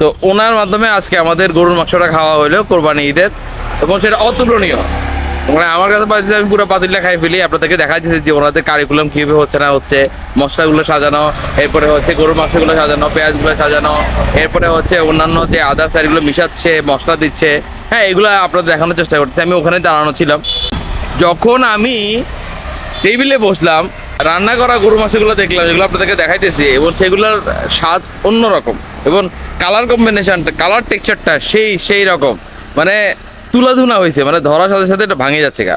তো ওনার মাধ্যমে আজকে আমাদের গরুর মাংসটা খাওয়া হলো, কোরবানি ঈদের, এবং সেটা অতুলনীয়। মানে আমার কাছে আমি পুরো পাতিলটা খাই ফেলি, আপনাদেরকে দেখা যাচ্ছে যে ওনাদের কারিকুলাম কীভাবে হচ্ছে না হচ্ছে, মশলাগুলো সাজানো, এরপরে হচ্ছে গরুর মাংসগুলো সাজানো, পেঁয়াজগুলো সাজানো, এরপরে হচ্ছে অন্যান্য যে আদার সাইডগুলো মিশাচ্ছে, মশলা দিচ্ছে হ্যাঁ এগুলো আপনাদের দেখানোর চেষ্টা করতেছি, আমি ওখানে দাঁড়ানো ছিলাম। যখন আমি টেবিলে বসলাম রান্না করা গরু মাংসগুলো দেখলাম, যেগুলো আপনাদেরকে দেখাইতেছি, এবং সেগুলোর স্বাদ অন্যরকম, এবং কালার কম্বিনেশনটা কালার টেক্সচারটা সেই সেই রকম। মানে তুলাধুনা হয়েছে মানে ধরার সাথে সাথে এটা ভাঙে যাচ্ছে গা।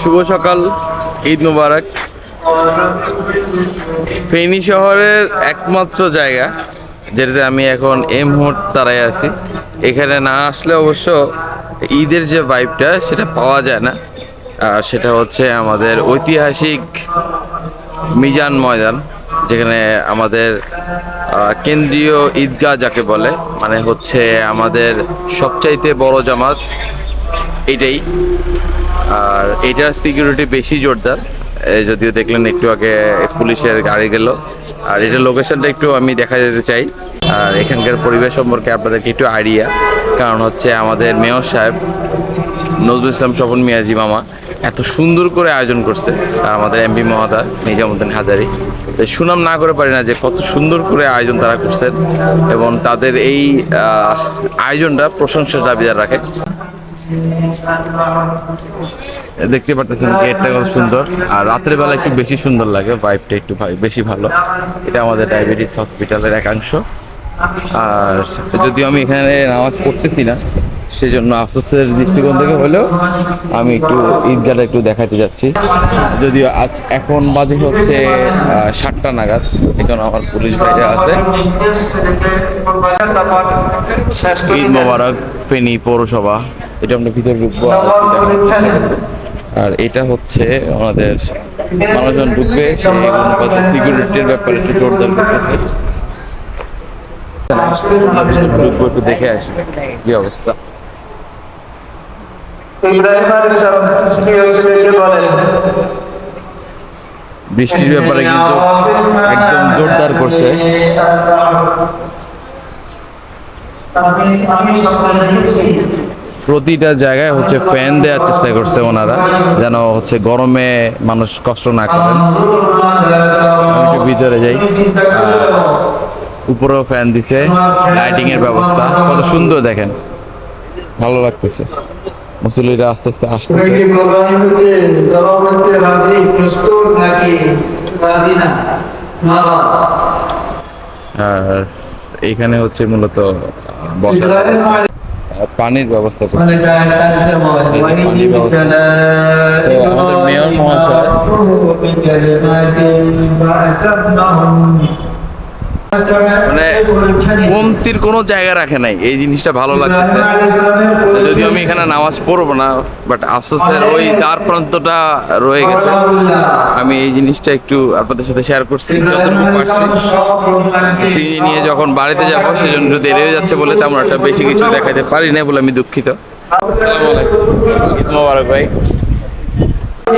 শুভ সকাল, ঈদ মুবারক। ফেনী শহরের একমাত্র জায়গা, যেটাতে আমি এখন এই মুহূর্তে দাঁড়ায় আছি। এখানে না আসলে অবশ্য ঈদের যে ভাইবটা সেটা পাওয়া যায় না। সেটা হচ্ছে আমাদের ঐতিহাসিক মিজান ময়দান, যেখানে আমাদের কেন্দ্রীয় ঈদগাহ যাকে বলে মানে হচ্ছে আমাদের সবচাইতে বড় জামাত এটাই। আর এটার সিকিউরিটি বেশি জোরদার। যদিও দেখলেন একটু আগে পুলিশের গাড়ি গেল। আর এটার লোকেশনটা একটু আমি দেখা যেতে চাই। আর এখানকার পরিবেশ সম্পর্কে আপনাদেরকে একটু আইডিয়া কারণ হচ্ছে আমাদের মেয়র সাহেব নজরুল ইসলাম স্বপন মিয়াজি মামা এত সুন্দর করে আয়োজন করছে আর আমাদের এমপি মহাদা নিজামুদ্দিন হাজারি। তো সুনাম না করে পারি না যে কত সুন্দর করে আয়োজন তারা করছেন এবং তাদের এই আয়োজনটা প্রশংসার দাবিদার রাখে। দেখতে পারতেছেন গেটটা কত সুন্দর। আর রাতের বেলা একটু বেশি সুন্দর লাগে ভাইবটা একটু বেশি ভালো। এটা আমাদের ডায়াবেটিস হসপিটালের একাংশ। আর যদিও আমি এখানে নামাজ পড়তেছি না সেজন্য আফসোসের দৃষ্টিকোণ থেকে হলেও আমি একটু ঈদগাহটা একটু দেখাতে যাচ্ছি। যদিও আজ এখন বাজে হচ্ছে সাতটা নাগাদ, এখন আমার পুলিশ বাইরে আছে। ঈদ মোবারক, ফেনী পৌরসভা, এটা আমরা ভিতরে ঢুকবো, আর এটা হচ্ছে আমাদের মানুষজন ঢুকবে সেই অনুপাতে সিকিউরিটির ব্যাপারে একটু জোরদার করতেছে। ঢুকবো একটু দেখে আসি, কি অবস্থা। বৃষ্টির ব্যাপারে কিন্তু একদম জোরদার করছে। প্রতিটা জায়গায় হচ্ছে ফ্যান দেওয়ার চেষ্টা করছে ওনারা, যেন হচ্ছে গরমে মানুষ কষ্ট না করেন ভিতরে যাই। উপরেও ফ্যান দিছে। লাইটিং এর ব্যবস্থা। কত সুন্দর দেখেন। ভালো লাগতেছে। মুসলিরা আস্তে আস্তে আসতেছে তুমি কি কোরবানি হতে জবাব দিতে রাজি প্রস্তুত নাকি রাজি না? আর এখানে হচ্ছে মূলত পানির ব্যবস্থা মানে আমাদের মেয়র মহাশয়। মানে কমতির কোনো জায়গা রাখে নাই। এই জিনিসটা ভালো লাগতেছে। যদিও আমি এখানে নামাজ পড়ব না বাট আফসোসের ওই দ্বার প্রান্তটা রয়ে গেছে। আমি এই জিনিসটা একটু আপনাদের সাথে শেয়ার করছি, যতটুকু পারছি। সিজি নিয়ে যখন বাড়িতে যাব, সেজন্য একটু দেরি হয়ে যাচ্ছে বলে তেমন একটা বেশি কিছু দেখাতে পারি না বলে আমি দুঃখিত। মোবারক ভাই।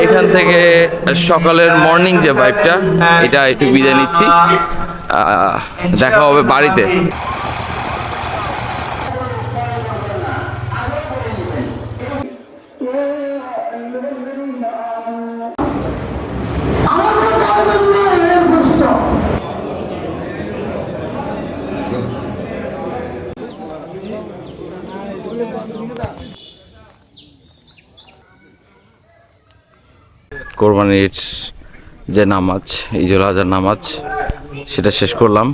এখান থেকে সকালের মর্নিং যে ভাইবটা এটা একটু বিদায় নিচ্ছি। দেখা হবে বাড়িতে। কোরবানির যে নামাজ ঈদুল আজহার নামাজ সেটা শেষ করলাম।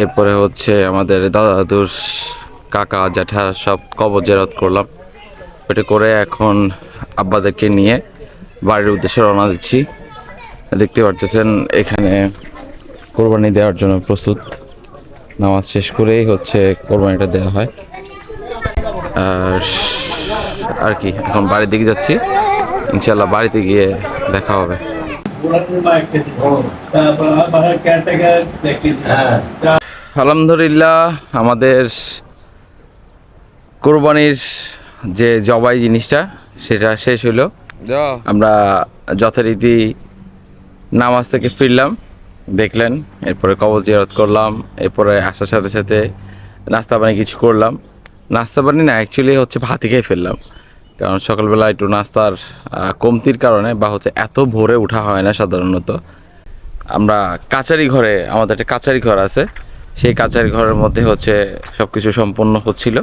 এরপরে হচ্ছে আমাদের দাদা দাদুর কাকা, জ্যাঠা সব কবর জেরত করলাম। ওটা করে এখন আব্বাদেরকে নিয়ে বাড়ির উদ্দেশ্যে রওনা দিচ্ছি। দেখতে পারতেছেন এখানে কোরবানি দেওয়ার জন্য প্রস্তুত। নামাজ শেষ করেই হচ্ছে কোরবানিটা দেওয়া হয়। আর আর কি, এখন বাড়ির দিকে যাচ্ছি। ইনশাল্লাহ বাড়িতে গিয়ে দেখা হবে। আলহামদুলিল্লাহ আমাদের কোরবানির যে জবাই জিনিসটা সেটা শেষ হলো আমরা যথারীতি নামাজ থেকে ফিরলাম দেখলেন এরপরে কবর জিয়ারত করলাম এরপরে আসার সাথে সাথে নাস্তা পানি কিছু করলাম। নাস্তা পানি না অ্যাকচুয়ালি হচ্ছে ভাতই খেয়ে ফেললাম। কারণ সকালবেলা একটু নাস্তার কমতির কারণে বা হচ্ছে এত ভোরে ওঠা হয় না সাধারণত। আমরা কাচারি ঘরে, আমাদের একটা কাচারি ঘর আছে। সেই কাচারি ঘরের মধ্যে হচ্ছে সব কিছু সম্পন্ন হচ্ছিল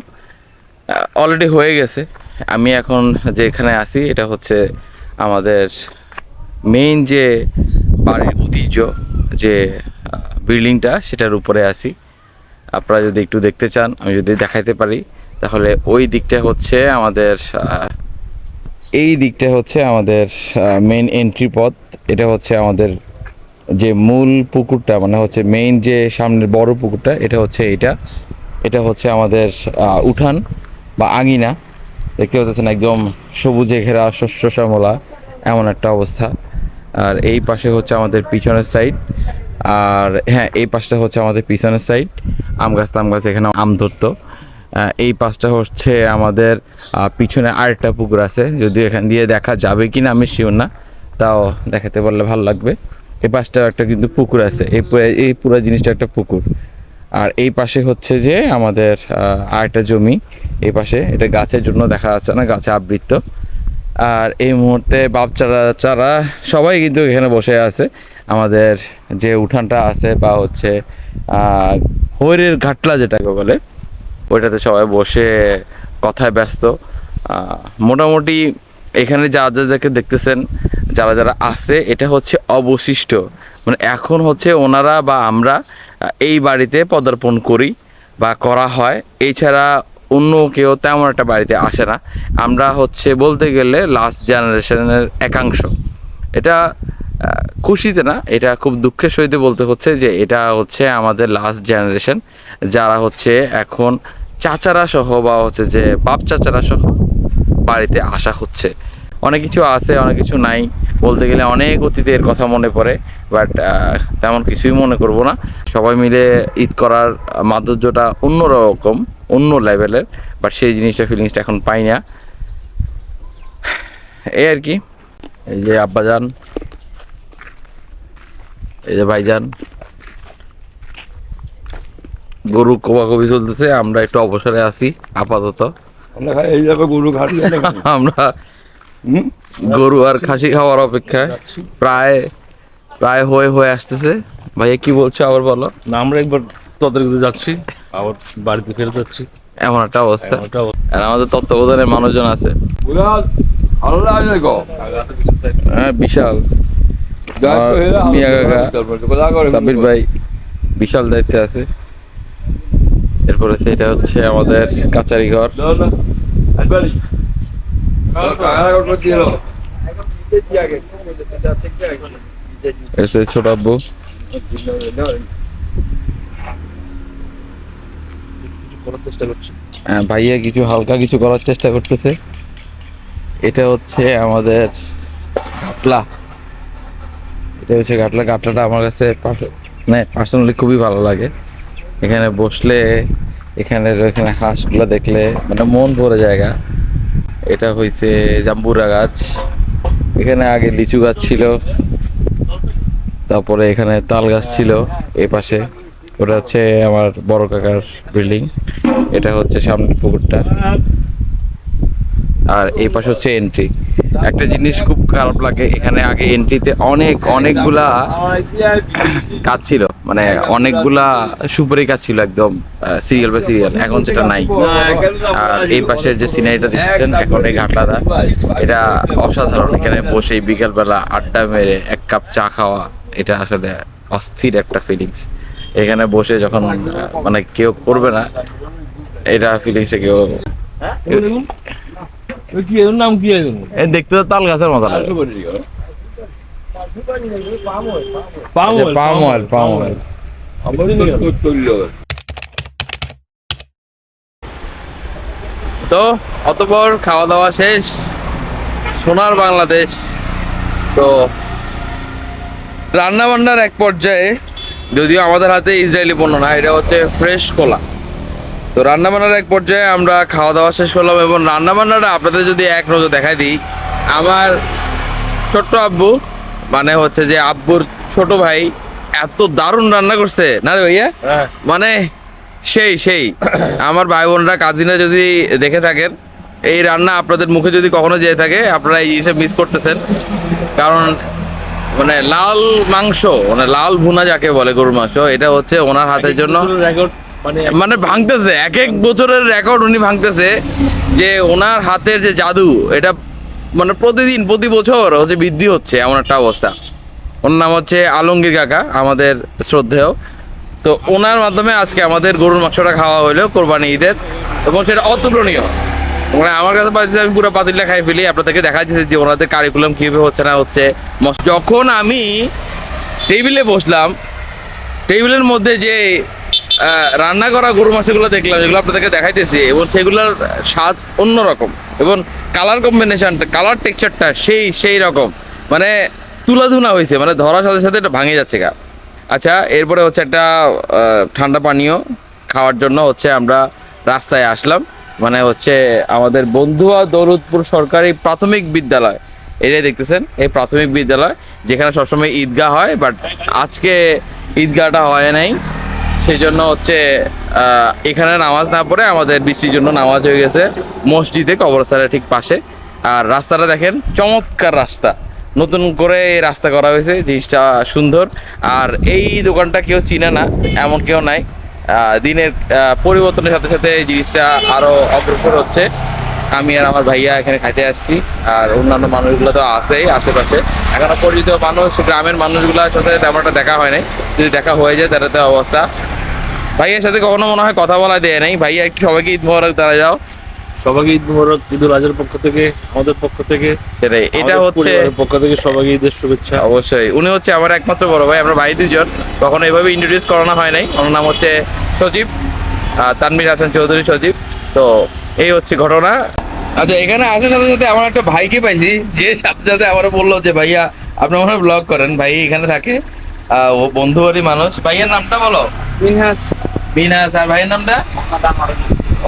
অলরেডি হয়ে গেছে। আমি এখন যে এখানে আসি এটা হচ্ছে আমাদের মেইন যে বাড়ির ঐতিহ্য, যে বিল্ডিংটা সেটার উপরে আছি। আপনারা যদি একটু দেখতে চান, আমি যদি দেখাইতে পারি। তাহলে ওই দিকটা হচ্ছে আমাদের এই দিকটা হচ্ছে আমাদের মেইন এন্ট্রি পথ। এটা হচ্ছে আমাদের যে মূল পুকুরটা মানে হচ্ছে মেইন যে সামনের বড় পুকুরটা, এটা হচ্ছে এটা এটা হচ্ছে আমাদের উঠান বা আঙিনা। দেখতে পাচ্ছেন একদম সবুজে ঘেরা শস্য শ্যামলা, এমন একটা অবস্থা। আর এই পাশে হচ্ছে আমাদের পিছনের সাইড আর হ্যাঁ এই পাশটা হচ্ছে আমাদের পিছনের সাইড আম গাছ, তাম গাছ এখানে আম ধরতো। এই পাশটা হচ্ছে আমাদের পিছনে আরেকটা পুকুর আছে। যদিও এখান দিয়ে দেখা যাবে কি না আমি শিওর না, তাও দেখাতে পারলে ভালো লাগবে। এই পাশটা একটা কিন্তু পুকুর আছে। এই এই পুরো জিনিসটা একটা পুকুর। আর এই পাশে হচ্ছে যে আমাদের আরেকটা জমি। এই পাশে এটা গাছের জন্য দেখা যাচ্ছে না, গাছে আবৃত। আর এই মুহূর্তে বাপ চারা চারা সবাই কিন্তু এখানে বসে আছে। আমাদের যে উঠানটা আছে বা হচ্ছে হৈরের ঘাটলা যেটাকে বলে ওইটাতে সবাই বসে কথায় ব্যস্ত। মোটামুটি এখানে যা যাদেরকে দেখতেছেন, যারা যারা আছে, এটা হচ্ছে অবশিষ্ট। মানে এখন হচ্ছে ওনারা বা আমরা এই বাড়িতে পদার্পণ করি বা করা হয়। এছাড়া অন্য কেউ তেমন একটা বাড়িতে আসে না। আমরা হচ্ছে বলতে গেলে লাস্ট জেনারেশনের একাংশ। এটা খুশিতে না, এটা খুব দুঃখের সহিত বলতে হচ্ছে যে এটা হচ্ছে আমাদের লাস্ট জেনারেশন যারা হচ্ছে এখন চাচারা সহ বা হচ্ছে যে বাপ চাচারা সহ বাড়িতে আসা হচ্ছে। অনেক কিছু আছে, অনেক কিছু নাই। বলতে গেলে অনেক অতীতের কথা মনে পড়ে বাট তেমন কিছুই মনে করব না। সবাই মিলে ঈদ করার মাধুর্যটা অন্যরকম, অন্য লেভেলের বাট সেই জিনিসটা ফিলিংসটা এখন পাই না। এই আর কি। এই যে আব্বাজান, এই যে ভাইজান। গরু কোবাকবি চলতেছে আমরা একটু অবসরে আছি আপাতত। আমরা এই জায়গায় গরু ঘাট আমরা গরু আর খাসি খাওয়ার অপেক্ষায়। প্রায় প্রায় হয়ে হয়ে আসতেছে। ভাইয়া কি বলছো আবার বলো? না আমরা একবার তোদের কাছে যাচ্ছি আবার বাড়িতে ফেরত যাচ্ছি। এমন একটা অবস্থা। আর আমাদের তত্ত্বাবধানে মানুষজন আছে। হ্যাঁ বিশাল। মিয়া কাকা সাবির ভাই বিশাল দায়িত্বে আছে। এরপরে সেটা হচ্ছে আমাদের কাচারি ঘর। ছোট আব্বু। হ্যাঁ, ভাইয়া কিছু হালকা কিছু করার চেষ্টা করতেছে। এটা হচ্ছে আমাদের ঘাটলা এটা হচ্ছে ঘাটলা ঘাটলাটা আমার কাছে মানে পার্সোনালি খুবই ভালো লাগে। এখানে বসলে, এখানে এখানে হাঁসগুলো দেখলে মানে মন ভরে জায়গা। এটা হয়েছে জাম্বুরা গাছ। এখানে আগে লিচু গাছ ছিল, তারপরে এখানে তাল গাছ ছিল এই পাশে। ওটা হচ্ছে আমার বড় কাকার বিল্ডিং। এটা হচ্ছে সামনের পুকুরটা। আর এই পাশে হচ্ছে এন্ট্রি একটা জিনিস খুব খারাপ লাগে, এখানে আগে এন্ট্রিতে অনেক, অনেকগুলা কাজ ছিল মানে অনেকগুলা সুপারি কাজ ছিল একদম সিরিয়াল বাই সিরিয়াল এখন সেটা নাই। আর এই পাশে যে সিনারিটা দেখছেন এখন এই ঘাটলাটা এটা অসাধারণ, এখানে বসে বিকালবেলা আড্ডা মেরে এক কাপ চা খাওয়া, এটা আসলে অস্থির একটা ফিলিংস এখানে বসে যখন মানে কেউ করবে না, এটা ফিলিংসে কেউ কি এর নাম কি আছে এ দেখতে তো তাল গাছের মতো লাগে। পাম অয়েল পাম অয়েল তো অতপর খাওয়া দাওয়া শেষ সোনার বাংলাদেশ। তো রান্না বান্নার এক পর্যায়ে যদিও আমাদের হাতে ইসরায়েলি পণ্য না এটা হচ্ছে ফ্রেশ কলা। তো রান্না বান্নার এক পর্যায়ে আমরা খাওয়া দাওয়া শেষ করলাম এবং রান্না বান্নাটা আপনাদের যদি এক নজর দেখাই দিই আমার ছোট্ট আব্বু মানে হচ্ছে যে আব্বুর ছোট ভাই এত দারুণ রান্না করছে। না রে ভাইয়া? হ্যাঁ। মানে সেই সেই। আমার ভাই বোনরা কাজিনা যদি দেখে থাকেন এই রান্না আপনাদের মুখে যদি কখনো যেয়ে থাকে আপনারা এই জিনিসটা মিস করতেছেন। কারণ মানে লাল মাংস মানে লাল ভুনা যাকে বলে গরুর মাংস এটা হচ্ছে ওনার হাতের জন্য রেকর্ড মানে মানে ভাঙতেছে, এক এক বছরের রেকর্ড উনি ভাঙতেছে যে ওনার হাতের যে জাদু, এটা মানে প্রতিদিন, প্রতি বছর হচ্ছে বৃদ্ধি হচ্ছে এমন একটা অবস্থা। ওর নাম হচ্ছে আলমগীর কাকা, আমাদের শ্রদ্ধেয়। তো ওনার মাধ্যমে আজকে আমাদের গরুর মাংসটা খাওয়া হলো কোরবানি ঈদের, এবং সেটা অতুলনীয়। মানে আমার কাছে আমি পুরো পাতিলটা খাই ফেলি, আপনাদেরকে দেখা যাচ্ছে যে ওনাদের কারিকুলাম কীভাবে হচ্ছে না হচ্ছে। যখন আমি টেবিলে বসলাম টেবিলের মধ্যে যে রান্না করা গরু মাংসগুলো দেখলাম, যেগুলো আপনাদেরকে দেখাইতেছি, এবং সেগুলোর স্বাদ অন্যরকম, এবং কালার কম্বিনেশনটা কালার টেক্সচারটা সেই সেই রকম। মানে তুলাধুনা হয়েছে মানে ধরার সাথে সাথে এটা ভাঙে যাচ্ছে গা। আচ্ছা এরপরে হচ্ছে একটা ঠান্ডা পানীয় খাওয়ার জন্য হচ্ছে আমরা রাস্তায় আসলাম। মানে হচ্ছে আমাদের বন্ধুয়া দৌলতপুর সরকারি প্রাথমিক বিদ্যালয় এটাই দেখতেছেন? এই প্রাথমিক বিদ্যালয়, যেখানে সবসময় ঈদগাহ হয় বাট আজকে ঈদগাহটা হয় নাই। সেই জন্য হচ্ছে এখানে নামাজ না পড়ে আমাদের বৃষ্টির জন্য নামাজ হয়ে গেছে। মসজিদে কবরস্থানের ঠিক পাশে। আর রাস্তাটা দেখেন, চমৎকার রাস্তা। নতুন করে রাস্তা করা হয়েছে, জিনিসটা সুন্দর। আর এই দোকানটা কেউ চিনে না, এমন কেউ নাই। দিনের পরিবর্তনের সাথে সাথে এই জিনিসটা আরও অগ্রসর হচ্ছে। আমি আর আমার ভাইয়া এখানে খাইতে আসছি, আর অন্যান্য মানুষগুলো তো আছেই আশেপাশে। এখনও পরিচিত মানুষ, গ্রামের মানুষগুলোর সাথে তেমন একটা দেখা হয় নাই। যদি দেখা হয়ে যায়, তাহলে তো অবস্থা। ভাইয়ের সাথে কখনো মনে হয় কথা বলা দেয় নাই? ভাইয়া একটু সবাইকে ঈদ মোবারক জানাই যাও সবাইকে ঈদ মোবারক ঈদুল আজহার পক্ষ থেকে আমাদের পক্ষ থেকে সেটাই এটা হচ্ছে পক্ষ থেকে সবাইকে ঈদের শুভেচ্ছা। অবশ্যই উনি হচ্ছে আমার একমাত্র বড় ভাই আমরা ভাই দুজন কখনো এইভাবে ইন্ট্রোডিউস করানো হয় নাই। ওনার নাম হচ্ছে সজীব আহ, তানভীর হাসান চৌধুরী সজীব। তো এই হচ্ছে ঘটনা। আচ্ছা এখানে আসার সাথে সাথে আমার একটা ভাইকে পাইছি যে সাথে সাথে আমারও বলল যে ভাইয়া আপনি হয় ব্লগ করেন। ভাই এখানে থাকে। ও বন্ধুবাড়ি মানুষ। ভাইয়ের নামটা বলো? মিনহাস। বিনাস আর ভাইয়ের নামটা?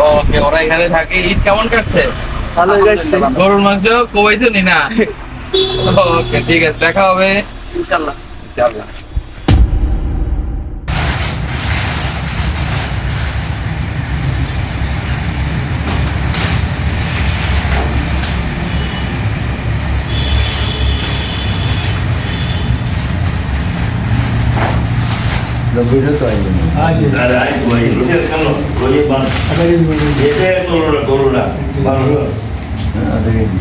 ওকে ওরা এখানে থাকে। ঈদ কেমন কাটছে? ভালো কাটছে। গরুর মাংস কোবাইছো নি না? ওকে ঠিক আছে দেখা হবে। ইনশাআল্লাহ। ইনশাআল্লাহ। Ada aja gua ini sih kan lo, gua ini bang. Dia itu corona, corona, bang. Ada ini.